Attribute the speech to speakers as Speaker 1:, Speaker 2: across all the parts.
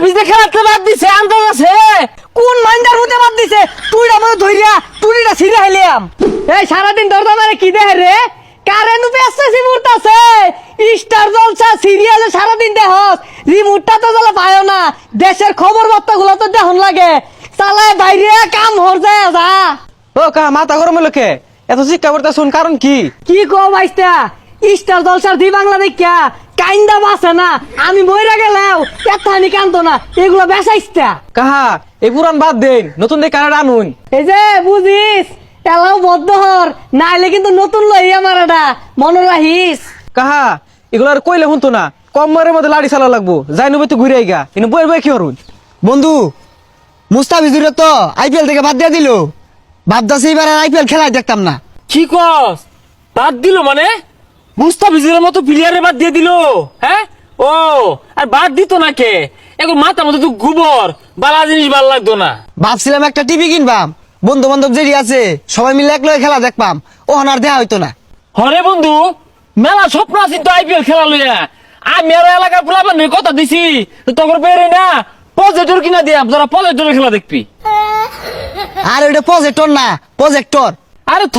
Speaker 1: খেলাতে বাদ দিছে আন্দাজ আছে।
Speaker 2: কোন মাইন্ডার হতে বাদ দিছে? তুই আমাদের ধইরা তুড়িটা ছিঁড়ে হাইলাম। এই সারাদিন দরদা মানে কি দেহে রে? কারেন্ট মুরতাছে স্টার জলসা সিরিয়ালে সারাদিন দেহস রিমোটটা তো জ্বালা পায়ও না। দেশের খবর বার্তা গুলো তো দেহন লাগে। চালায় বাইরে কাম হর যায় যা।
Speaker 3: ও কা মাথা গরম হলো কে? এত শিক্ষা করতে শুন কারণ কি?
Speaker 2: কি কো বাইস্তা স্টার জলসার দি বাংলা দেখিয়া কাইন্দা বাসে না আমি মইরা গেলাও এতানি কান্দো না এগুলো বেসাইস্তা।
Speaker 3: কাহা এই পুরান বাদ দেন নতুন দিয়ে কানাডা আনুন।
Speaker 2: এই যে বুঝিস এলাও বদ্ধ হর নাইলে কিন্তু নতুন লই আমার এটা মনে রাখিস
Speaker 3: কাহা এগুলো আর কইলে শুনতো না কম্বরের মধ্যে লাড়ি চালা লাগবো যাই নবে তো ঘুরে আইগা কিন্তু বই বই কি হরুন?
Speaker 4: বন্ধু মুস্তাফিজুরে তো আইপিএল থেকে বাদ দিয়ে দিল। ভাবদাসে এবার আইপিএল খেলাই দেখতাম না।
Speaker 1: কি কস? বাদ দিল মানে? মুস্তাফিজের মতো প্লেয়ারে বাদ দিয়ে দিল হ্যাঁ? ও আর বাদ দিত না কে? এখন মাথার মধ্যে তো গোবর বালা জিনিস ভালো লাগতো না।
Speaker 4: ভাবছিলাম একটা টিভি কিনবাম বন্ধু বান্ধব যেটি আছে সবাই মিলে এক খেলা দেখবাম ও আর দেয়া হইতো না।
Speaker 1: হরে বন্ধু মেলা স্বপ্ন আছে তো আইপিএল খেলা লইয়া। আমি আর এলাকার নই কথা দিছি তখন বেরে না প্রজেক্টর কিনা দিয়া যারা প্রজেক্টরের খেলা দেখবি।
Speaker 4: আর ওইটা প্রজেক্টর না প্রজেক্টর
Speaker 1: আরে থ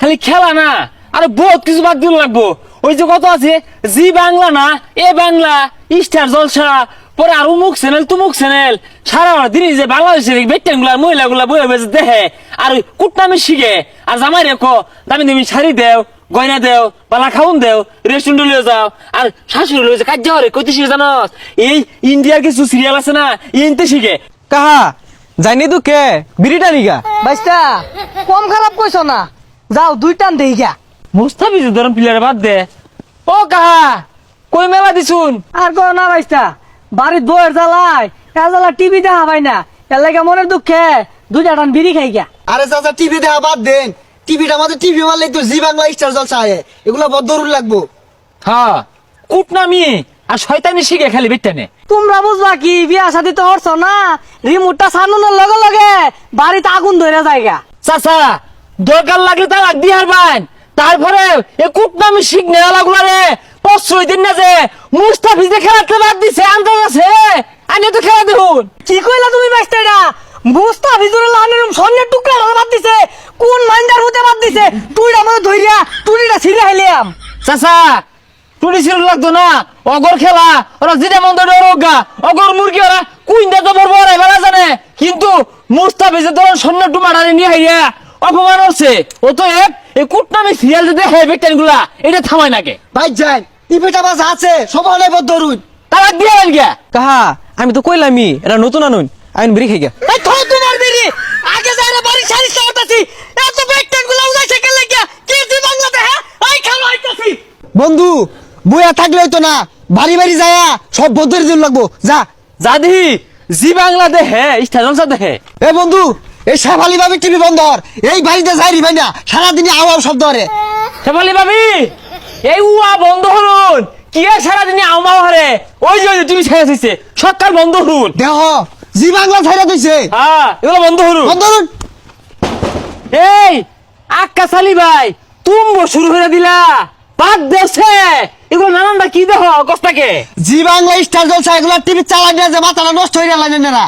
Speaker 1: খালি খেলা না। আরে বহুত কিছু বাদ দিল লাগবো। ওই যে কত আছে? জি বাংলা না এ বাংলা স্টার জলসা পরে আর উমুক চ্যানেল তুমুক চ্যানেল। সারা দিন যে বাংলাদেশের বেটেনগুলা মহিলা গুলা বয়ে বসে দেখে আর ওই কুটনামি শিখে। আর জামাই রেখো দামি দামি শাড়ি দেও গয়না দেও পালা খাউন দেও রেস্টুরেন্ট লিয়ে যাও। আর শাশুড়ি লয়ে যে কাজ যাও রে কইতে শিখে জানস এই ইন্ডিয়ার কিছু সিরিয়াল আছে না ইনতে শিখে।
Speaker 3: কাহা? যাইনি তো কে? বিড়িটা নিগা।
Speaker 2: বাইস্তা কম খারাপ কইছো না। যাও দুই টান দেই গা।
Speaker 1: মুস্তাফিজ ধরন প্লেয়ার বাদ দে। ও কাহা কই মেলা দিছুন?
Speaker 2: আর কো না বাইস্তা বাড়ির বইয়ের জ্বালায় এ জ্বালা টিভি দেখা পাই না। এর লাগে মনের দুঃখে দুইটা টান বিড়ি খাই গা
Speaker 4: আরে চাচা টিভি দেখা বাদ দেন। টিভিটা আমাদের টিভি মারলেই তো জি বাংলা স্টার জলসা আয়ে এগুলো বদরুল লাগবো।
Speaker 1: হ্যাঁ কুটনামি আর শয়তানি শিখে খালি বেটানে
Speaker 2: তোমরা বুঝবা কি বিয়া শাদি তো হরছ না? রিমোটটা সানুনের লগে লগে বাড়িতে আগুন ধরে যায়গা
Speaker 1: চাচা দরকার লাগলে তার দিয়ে হারবান। তারপরে এ কুটনামি শিখ নেওয়া গুলা রে প্রশ্রয় দিন না যে মুস্তাফিজে খেলাতে বাদ দিছে আন্দাজ আছে আনি তো খেলা দেখুন।
Speaker 2: কি কইলা তুমি বাইস্তা এটা মুস্তাফিজুর লাহানের স্বর্ণের টুকরা ধরে বাদ দিছে। কোন মাইন্ডার হতে বাদ দিছে? তুই আমাদের ধইরা তুড়িটা ছিঁড়ে হাইলাম
Speaker 1: চাচা টুটি ছিল লাগতো না। অগর খেলা ওরা যেটা মন্দ রোগা। অগর মুরগি ওরা কুইন্দা তো বড় বড় এবার জানে। কিন্তু মুস্তাফিজে তো সৈন্য টুমাটারে নিয়ে হাইয়া অপমান হচ্ছে। ও তো এক এই কুটনামি সিরিয়াল যদি হে বেটেনগুলা এটা থামায় নাকে?
Speaker 4: ভাই যাই টিভিটা বাস আছে সবাই বদরুল
Speaker 1: তারা দিয়ে গেল গিয়া
Speaker 3: কাহা আমি তো কইলামই এটা নতুন আনুন আমি বিড়ি খাই গা
Speaker 2: এই থো তোমার বিড়ি আগে যাইরা বাড়ি সারি সারতাছি এত বেকটেনগুলো উদাই সাইকেল লাগিয়া কি দি বাংলা দেহে এই খালো আইতাছি।
Speaker 4: বন্ধু বুয়া থাকলে হইতো না বাড়ি বাড়ি যায়া সব বদরি দিন লাগবো যা।
Speaker 1: জাদি জি বাংলা দেহে স্টেশন দেখে।
Speaker 4: এ বন্ধু এই শেফালি ভাবি টিভি বন্ধ কর এই বাড়িতে যাই ভাই না সারাদিনই আওয়াজ শব্দ করে
Speaker 1: সেবালি ভাবি এই উয়া বন্ধ হলুন কি আর সারাদিনে আমাও হারে? ওই যে ওই যে তুমি ছেড়ে দিছে সরকার বন্ধ হলুন
Speaker 4: দেহ জি বাংলা ছাইরা দিছে।
Speaker 1: হ্যাঁ এগুলো বন্ধ হলুন
Speaker 4: বন্ধ করুন।
Speaker 1: এই আক্কা সালি ভাই তুমি শুরু করে দিলা। বাদ দেছে। এগুলো নানানটা কি দেহ কষ্টাকে
Speaker 4: জি বাংলা স্টার জলসা এগুলা টিভি চালাই না যে মাথাটা নষ্ট হয়ে গেল না।